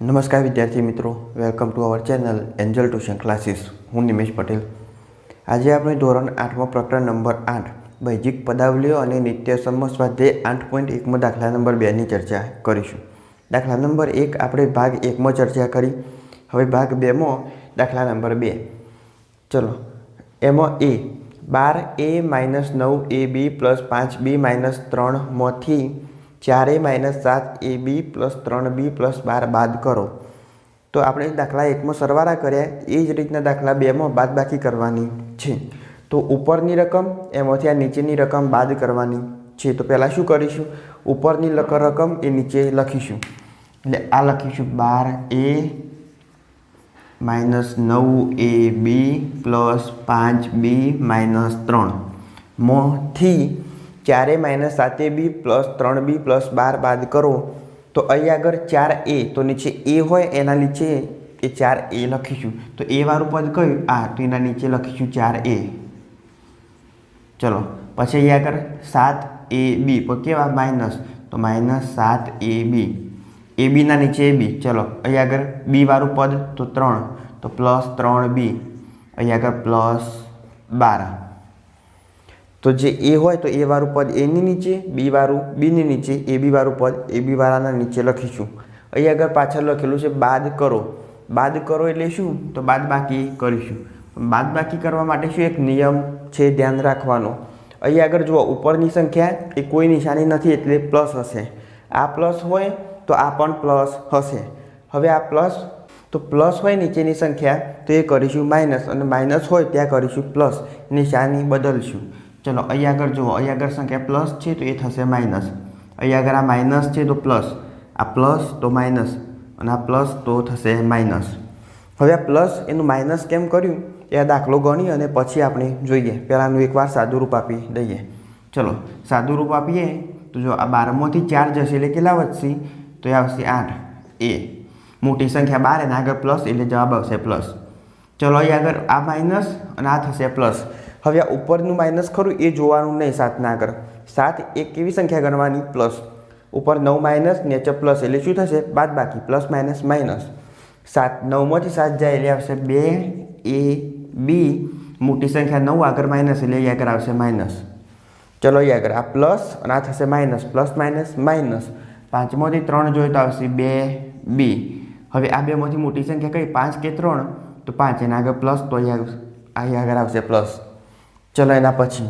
નમસ્કાર વિદ્યાર્થી મિત્રો welcome to our channel Angel tuition classes હું નિમેશ પટેલ. આજે આપણે ધોરણ આઠમાં પ્રકરણ નંબર આઠ, બૈજિક પદાવલીઓ અને નિત્ય સ્વાધ્યાય આઠ પોઈન્ટ એકમાં દાખલા નંબર બેની ચર્ચા કરીશું. દાખલા નંબર એક આપણે ભાગ એકમાં ચર્ચા કરી. હવે ભાગ બેમાં દાખલા નંબર બે. ચલો, એમાં એ બાર એ માઇનસ નવ એ બી પ્લસ પાંચ બી માઇનસ ત્રણમાંથી ચાર માઇનસ સાત એ બી પ્લસ ત્રણ બી પ્લસ બાર બાદ કરો. તો આપણે દાખલા એકમાં સરવાળા કર્યા, એ જ રીતના દાખલા બેમાં બાદબાકી કરવાની છે. તો ઉપરની રકમ, એમાંથી આ નીચેની રકમ બાદ કરવાની છે. તો પહેલાં શું કરીશું? ઉપરની લખ રકમ એ નીચે લખીશું. એટલે આ લખીશું બાર એ માઇનસ નવ એ બી પ્લસ પાંચ બી માઇનસ ત્રણ. મોથી ચારે માઇનસ સાતે બી પ્લસ ત્રણ બી પ્લસ બાર બાદ કરો, તો અહીં આગળ ચાર એ, તો નીચે એ હોય, એના નીચે એ ચાર એ લખીશું. તો એ વાળું પદ કયું? આ તો એના નીચે લખીશું ચાર એ. ચલો, પછી અહીં આગળ સાત એ બી, પણ કેવા માઇનસ? તો માઇનસ સાત એ બી. એ બીના નીચે એ બી. ચલો, અહીં આગળ બી વાળું પદ, તો ત્રણ. તો પ્લસ ત્રણ બી. અહીં આગળ પ્લસ બાર. તો જે એ હોય તો એ વાળું પદ એની નીચે, બી વાળું બીની નીચે, એ બી વાળું પદ, એ બી વાળાના નીચે લખીશું. અહીં આગળ પાછળ લખેલું છે બાદ કરો. બાદ કરો એટલે શું? તો બાદ બાકી કરીશું. બાદ બાકી કરવા માટે શું એક નિયમ છે ધ્યાન રાખવાનો. અહીં આગળ જુઓ, ઉપરની સંખ્યા એ કોઈ નિશાની નથી એટલે પ્લસ હશે. આ પ્લસ હોય તો આ પણ પ્લસ હશે. હવે આ પ્લસ, તો પ્લસ હોય નીચેની સંખ્યા તો એ કરીશું માઇનસ. અને માઇનસ હોય ત્યાં કરીશું પ્લસ. નિશાની બદલશું. ચલો, અહીંયા આગળ જુઓ, અહીંયા આગળ સંખ્યા પ્લસ છે તો એ થશે માઇનસ અહીંયા આગળ આ માઇનસ છે તો પ્લસ આ પ્લસ તો માઇનસ અને આ પ્લસ તો થશે માઇનસ હવે આ પ્લસ એનું માઇનસ કેમ કર્યું? એ આ દાખલો ગણી અને પછી આપણે જોઈએ. પહેલાંનું એકવાર સાદું રૂપ આપી દઈએ. ચલો સાદું રૂપ આપીએ. તો જો આ બારમાંથી ચાર જશે એટલે કેટલા વધશે? તો એ આવશે આઠ. એ. મોટી સંખ્યા બાર અને આગળ પ્લસ એટલે જવાબ આવશે પ્લસ ચલો અહીં આગળ આ માઇનસ અને આ થશે પ્લસ હવે આ ઉપરનું માઇનસ ખરું એ જોવાનું નહીં સાતના આગળ સાત એક કેવી સંખ્યા ગણવાની? પ્લસ ઉપર નવ માઇનસ નેચર પ્લસ એટલે શું થશે? બાદ બાકી પ્લસ માઇનસ માઇનસ સાત નવમાંથી સાત જાય, એટલે આવશે બે, એ, બી. મોટી સંખ્યા નવ, આગળ માઇનસ એટલે એ આગળ આવશે માઇનસ ચલો એ આગળ, આ પ્લસ અને આ થશે માઇનસ પ્લસ માઇનસ માઇનસ પાંચમાંથી ત્રણ જોઈએ તો આવશે બે, બી. હવે આ બેમાંથી મોટી સંખ્યા કઈ? પાંચ કે ત્રણ? તો પાંચ, એના આગળ પ્લસ તો અહીંયા અહીં આગળ આવશે પ્લસ ચલો એના પછી.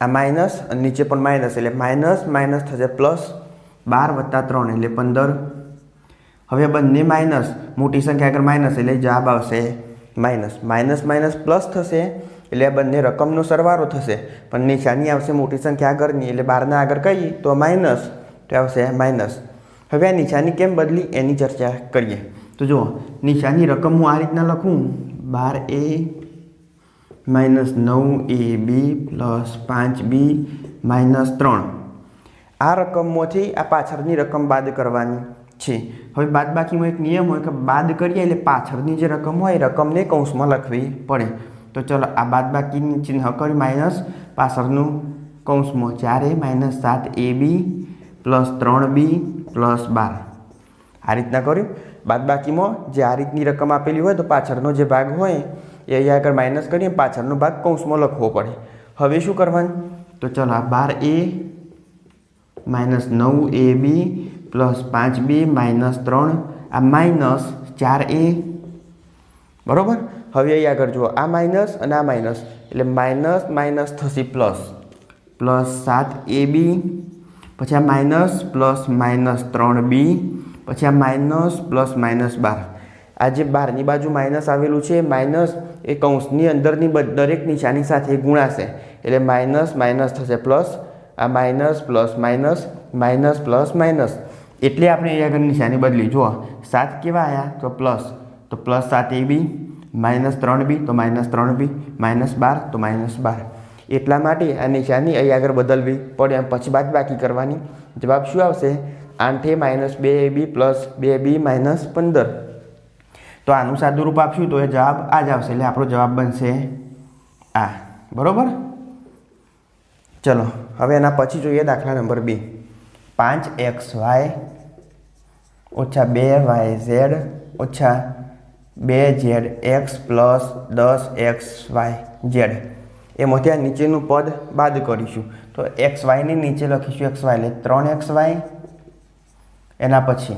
આ માઇનસ અને નીચે પણ માઇનસ, એટલે માઇનસ માઇનસ થશે પ્લસ બાર વત્તા ત્રણ, એટલે પંદર. હવે બંને માઇનસ, મોટી સંખ્યા આગળ માઇનસ, એટલે જવાબ આવશે માઇનસ. માઇનસ માઇનસ પ્લસ થશે, એટલે આ બંને રકમનો સરવારો થશે. પણ નિશાની આવશે મોટી સંખ્યા આગળની, એટલે બારના આગળ કહીએ તો માઇનસ, તો આવશે માઇનસ. હવે આ નિશાની કેમ બદલી? એની ચર્ચા કરીએ. તો જુઓ નિશાની રકમ હું આ રીતના લખું. બાર એ માઇનસ નવ એ બી પ્લસ પાંચ બી માઇનસ ત્રણ. આ રકમમાંથી આ પાછળની રકમ બાદ કરવાની છે. હવે બાદબાકીમાં એક નિયમ હોય કે બાદ કરીએ એટલે પાછળની જે રકમ હોય એ રકમને કૌંસમાં લખવી પડે. તો ચલો આ બાદબાકીની ચિહ્ન કરી માઇનસ પાછળનું કૌંસમાં ચારે માઇનસ સાત એ બી પ્લસ ત્રણ બી પ્લસ બાર. આ રીતના કર્યું. બાદબાકીમાં જે આ રીતની રકમ આપેલી હોય તો પાછળનો જે ભાગ હોય એ અહીંયા આગળ માઇનસ કરીએ પાછળનો ભાગ કૌંસમાં લખવો પડે. હવે શું કરવાનું? તો ચલો આ બાર એ માઇનસ નવ એ બી પ્લસ પાંચ બી માઇનસ ત્રણ. આ માઇનસ ચાર એ. બરાબર? હવે અહીં આગળ જુઓ, આ માઇનસ અને આ માઇનસ એટલે માઇનસ માઇનસ થશે પ્લસ પ્લસ સાત એ બી. પછી આ માઇનસ પ્લસ માઇનસ ત્રણ બી. પછી આ માઇનસ પ્લસ માઇનસ બાર. આ જે બારની બાજુ માઇનસ આવેલું છે, માઇનસ એ કૌંસની અંદરની દરેક નિશાની સાથે ગુણાશે. એટલે માઇનસ માઇનસ થશે પ્લસ, આ minus, plus, minus minus, plus, minus. એટલે આપણે એ આગળ નિશાની બદલી. જુઓ, સાત કેવા આવ્યા તો પ્લસ. તો પ્લસ સાત એ બી, માઇનસ ત્રણ બી, તો માઇનસ ત્રણ બી, માઇનસ બાર, તો માઇનસ બાર. એટલા માટે આ નિશાની અહીં આગળ બદલવી પડે. પછી બાદ બાકી કરવાની. જવાબ શું આવશે? આઠે માઇનસ બે એ બી પ્લસ બે બી માઇનસ પંદર. તો આનું સાદું રૂપ આપશું તો એ જવાબ આ જ આવશે. એટલે આપણો જવાબ બનશે આ. બરાબર? ચલો, હવે એના પછી જોઈએ દાખલા નંબર બે. પાંચ એક્સ વાય ઓછા બે વાય ઝેડ ઓછા બે ઝેડ એક્સ પ્લસ દસ એક્સ વાય ઝેડ. એમાંથી આ નીચેનું પદ બાદ કરીશું. તો એક્સ વાયની નીચે લખીશું એક્સ વાય. એટલે ત્રણ એક્સ વાય એના પછી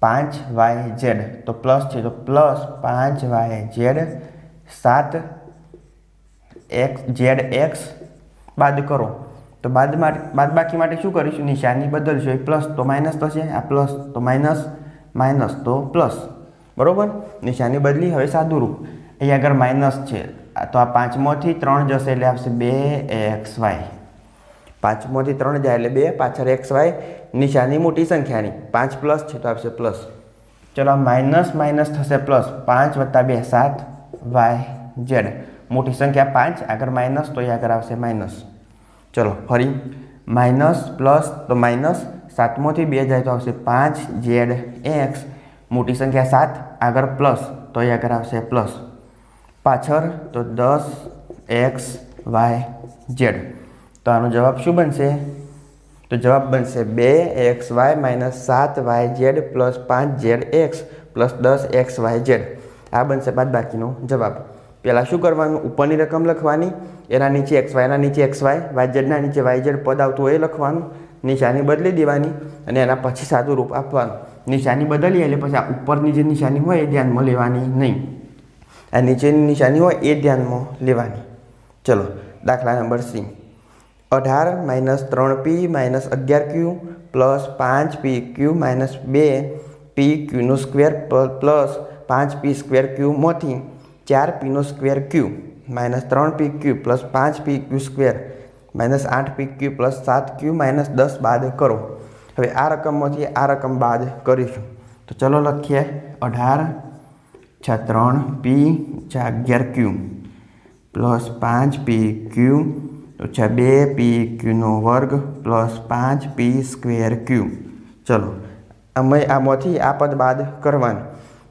પાંચ વાય ઝેડ. તો પ્લસ છે, તો પ્લસ પાંચ વાય ઝેડ. સાત એક્સ, ઝેડ એક્સ બાદ કરો. તો બાદ બાદ બાકી માટે શું કરીશું? નિશાની બદલશું એ પ્લસ તો માઇનસ થશે. આ પ્લસ તો માઇનસ માઇનસ તો પ્લસ. બરાબર? નિશાની બદલી હવે સાદુરૂપ. અહીંયા અહીં આગળ માઇનસ છે. તો આ પાંચમોથી ત્રણ જશે એટલે આવશે બે એક્સ વાય. પાંચમોથી ત્રણ જાય એટલે બે, પાછળ એક્સ, વાય, નિશાની મોટી સંખ્યાની. પાંચ પ્લસ છે તો આવશે પ્લસ. ચલો માઇનસ માઇનસ થશે પ્લસ. પાંચ વત્તા બે, સાત, વાય, ઝેડ. મોટી સંખ્યા પાંચ, આગળ માઇનસ, તો એ આગળ આવશે માઇનસ. ચલો ફરી. માઇનસ પ્લસ તો માઇનસ. સાતમોથી બે જાય તો આવશે પાંચ, ઝેડ, એક્સ. મોટી સંખ્યા સાત, આગળ પ્લસ, તો એ આગળ આવશે પ્લસ. પાછળ તો દસ, એક્સ, વાય, ઝેડ. તો આનો જવાબ શું બનશે? તો જવાબ બનશે બે એક્સ વાય માઇનસ સાત વાય ઝેડ પ્લસ પાંચ ઝેડ એક્સ પ્લસ દસ એક્સ વાય ઝેડ. આ બનશે બાદ બાકીનો જવાબ. પહેલાં શું કરવાનું? ઉપરની રકમ લખવાની, એના નીચે એક્સ વાયના નીચે એક્સ વાય વાય ઝેડના નીચે વાય ઝેડ પદ આવતું હોય એ લખવાનું, નિશાની બદલી દેવાની અને એના પછી સાદું રૂપ આપવાનું. નિશાની બદલીએ એટલે પછી આ ઉપરની જે નિશાની હોય એ ધ્યાનમાં લેવાની નહીં. આ નીચેની નિશાની હોય એ ધ્યાનમાં લેવાની. ચલો, દાખલા નંબર સી. અઢાર માઇનસ ત્રણ પી માઇનસ અગિયાર ક્યુ પ્લસ પાંચ પી ક્યુ માઇનસ બે પી ક્યુનો સ્ક્વેર પ્લસ પાંચ પી સ્ક્વેર ક્યુમાંથી ચાર પીનો સ્ક્વેર ક્યુ માઇનસ ત્રણ પી ક્યુ પ્લસ પાંચ પી ક્યુ સ્ક્વેર માઇનસ આઠ પી ક્યુ પ્લસ સાત ક્યુ માઇનસ દસ બાદ કરો હવે આ રકમમાંથી આ રકમ બાદ કરીશું। તો ચલો લખીએ અઢાર છા ત્રણ પી છા અગિયાર ક્યુ પ્લસ પાંચ પી ક્યુ ઓછા બે પી ક્યુનો વર્ગ પ્લસ પાંચ પી સ્ક્વેર ક્યુ ચલો, અમે આમાંથી આ પદ બાદ કરવાનું.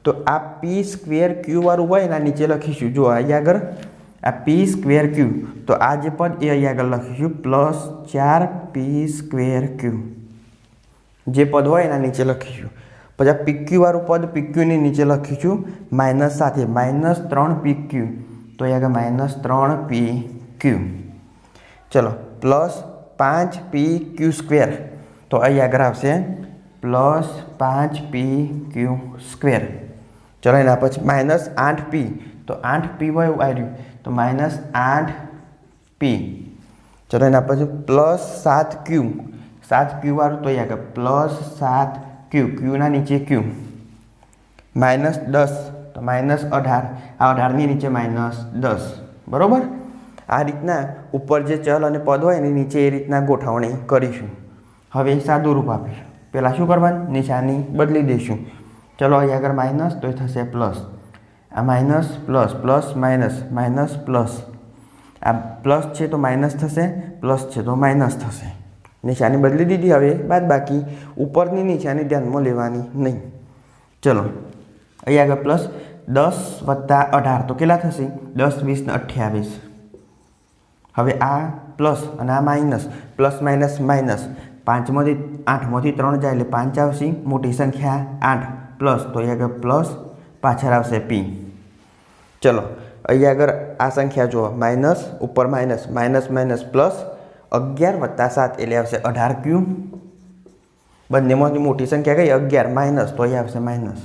તો આ પી સ્ક્વેર ક્યુ વાળું હોય એના નીચે લખીશું. જો અહીંયા આગળ આ પી સ્ક્વેર ક્યુ તો આ જે પદ એ અહીંયા આગળ લખીશું. પ્લસ ચાર પી સ્ક્વેર ક્યુ જે પદ હોય એના નીચે લખીશું. પછી આ પીક્યુવાળું પદ પીક્યુની નીચે લખીશું. માઇનસ સાથે માઇનસ ત્રણ પી ક્યુ તો અહીંયા આગળ માઇનસ ત્રણ પી ક્યુ ચલો પ્લસ પાંચ પી ક્યુ સ્ક્વેર તો અહીં આગળ આવશે પ્લસ પાંચ પી ક્યુ સ્ક્વેર ચલો, એના પછી માઇનસ આઠ પી તો આઠ પી હોય એવું આવ્યું તો માઇનસ આઠ પી ચલો, એના પછી પ્લસ સાત ક્યુ સાત ક્યુ વાળું તો અહીં આગળ પ્લસ સાત ક્યુ ક્યુના નીચે ક્યુ માઇનસ દસ. તો માઇનસ અઢાર. આ અઢારની નીચે માઇનસ દસ. બરાબર? આ રીતના ઉપર જે ચલ અને પદ હોય એની નીચે એ રીતના ગોઠવણી કરીશું. હવે સાદું રૂપ આપીશું. પહેલાં શું કરવાનું? નિશાની બદલી દઈશું. ચલો અહીં આગળ માઇનસ તો એ થશે પ્લસ આ minus plus plus minus minus plus આ પ્લસ છે તો માઇનસ થશે પ્લસ છે તો માઇનસ થશે. નિશાની બદલી દીધી. હવે બાદ બાકી ઉપરની નિશાની ધ્યાનમાં લેવાની નહીં. ચલો, અહીં આગળ પ્લસ દસ વત્તા અઢાર. તો કેટલા થશે? દસ, વીસ ને અઠ્યાવીસ. હવે આ પ્લસ અને આ માઇનસ, પ્લસ માઇનસ માઇનસ. પાંચમાંથી, આઠમાંથી ત્રણ જાય એટલે પાંચ આવશે. મોટી સંખ્યા આઠ, પ્લસ. તો અહીંયા આગળ પ્લસ પાછળ આવશે પી. ચલો, અહીંયા આગળ આ સંખ્યા જુઓ. માઇનસ, ઉપર માઇનસ. Minus minus, plus. અગિયાર વત્તા સાત એટલે આવશે અઢાર ક્યુ બંનેમાંથી મોટી સંખ્યા કઈ? અગિયાર. માઇનસ. તો અહીંયા આવશે માઇનસ.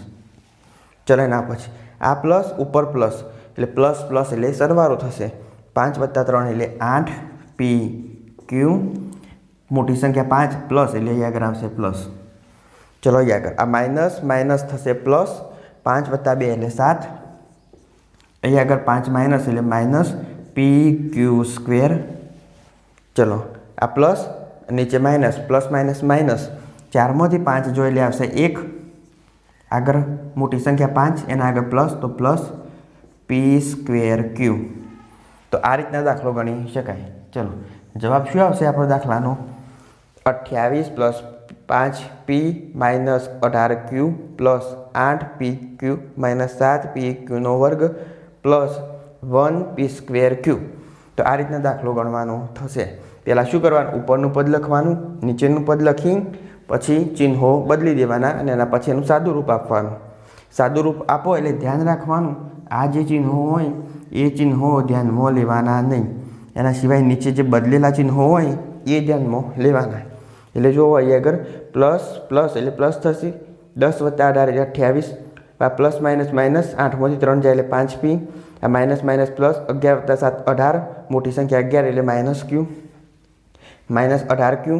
ચલો, એના પછી. આ પ્લસ, ઉપર પ્લસ. એટલે પ્લસ પ્લસ એટલે સરવાળો થશે. પાંચ વત્તા ત્રણ એટલે આઠ પી ક્યુ મોટી સંખ્યા પાંચ પ્લસ એટલે અહીં આગળ આવશે પ્લસ ચલો અહીં આગળ આ માઇનસ માઇનસ થશે પ્લસ પાંચ વત્તા બે એટલે સાત અહીં આગળ પાંચ માઇનસ એટલે માઇનસ પી ક્યુ સ્ક્વેર ચલો આ પ્લસ નીચે માઇનસ પ્લસ માઇનસ માઇનસ ચારમાંથી પાંચ જો એટલે આવશે એક આગળ મોટી સંખ્યા પાંચ એના આગળ પ્લસ તો પ્લસ પી સ્ક્વેર ક્યુ તો આ રીતના દાખલો ગણી શકાય. ચલો, જવાબ શું આવશે આપણો દાખલાનો? અઠ્યાવીસ પ્લસ પાંચ પી માઇનસ અઢાર ક્યુ પ્લસ આઠ પી ક્યુ માઇનસ સાત પી ક્યુનો વર્ગ plus one p square q તો આ રીતના દાખલો ગણવાનો થશે. પહેલાં શું કરવાનું? ઉપરનું પદ લખવાનું, નીચેનું પદ લખી, પછી ચિહ્નો બદલી દેવાના અને એના પછી એનું સાદું રૂપ આપવાનું. સાદું રૂપ આપો એટલે ધ્યાન રાખવાનું આ જે ચિહ્નો હોય, એ ચિહ્નો ધ્યાનમાં લેવાના નહીં. એના સિવાય નીચે જે બદલેલા ચિહ્નો હોય, એ ધ્યાનમાં લેવાના. એટલે જો અહીં આગળ પ્લસ પ્લસ એટલે પ્લસ થશે. દસ વત્તા અઢાર એટલે અઠ્યાવીસ. આ પ્લસ માઇનસ માઇનસ આઠમાંથી ત્રણ જાય એટલે પાંચ પી આ માઇનસ માઇનસ પ્લસ અગિયાર વત્તા સાત અઢાર. મોટી સંખ્યા અગિયાર એટલે માઇનસ ક્યુ માઇનસ અઢાર ક્યુ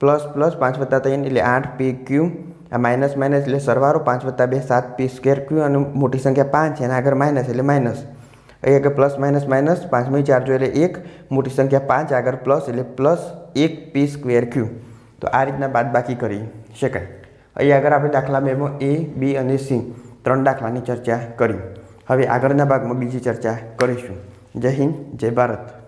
પ્લસ પ્લસ પાંચ વત્તા ત્રણ એટલે આઠ પી ક્યુ આ માઇનસ માઇનસ એટલે સરવારો પાંચ વત્તા બે સાત પી સ્કેર ક્યુ અને મોટી સંખ્યા પાંચ એના આગળ માઇનસ એટલે માઇનસ. અહીં આગળ પ્લસ માઇનસ માઇનસ, પાંચમી ચાર જો એટલે એક, મોટી સંખ્યા પાંચ, આગળ પ્લસ એટલે પ્લસ એક પી સ્ક્વેર ક્યુ. તો આ રીતના બાદ બાકી કરી શકાય. અહીં આગળ આપણે દાખલા બેમાં એ, બી અને સી, ત્રણ દાખલાની ચર્ચા કરી. હવે આગળના ભાગમાં બીજી ચર્ચા કરીશું. જય હિન્દ, જય ભારત.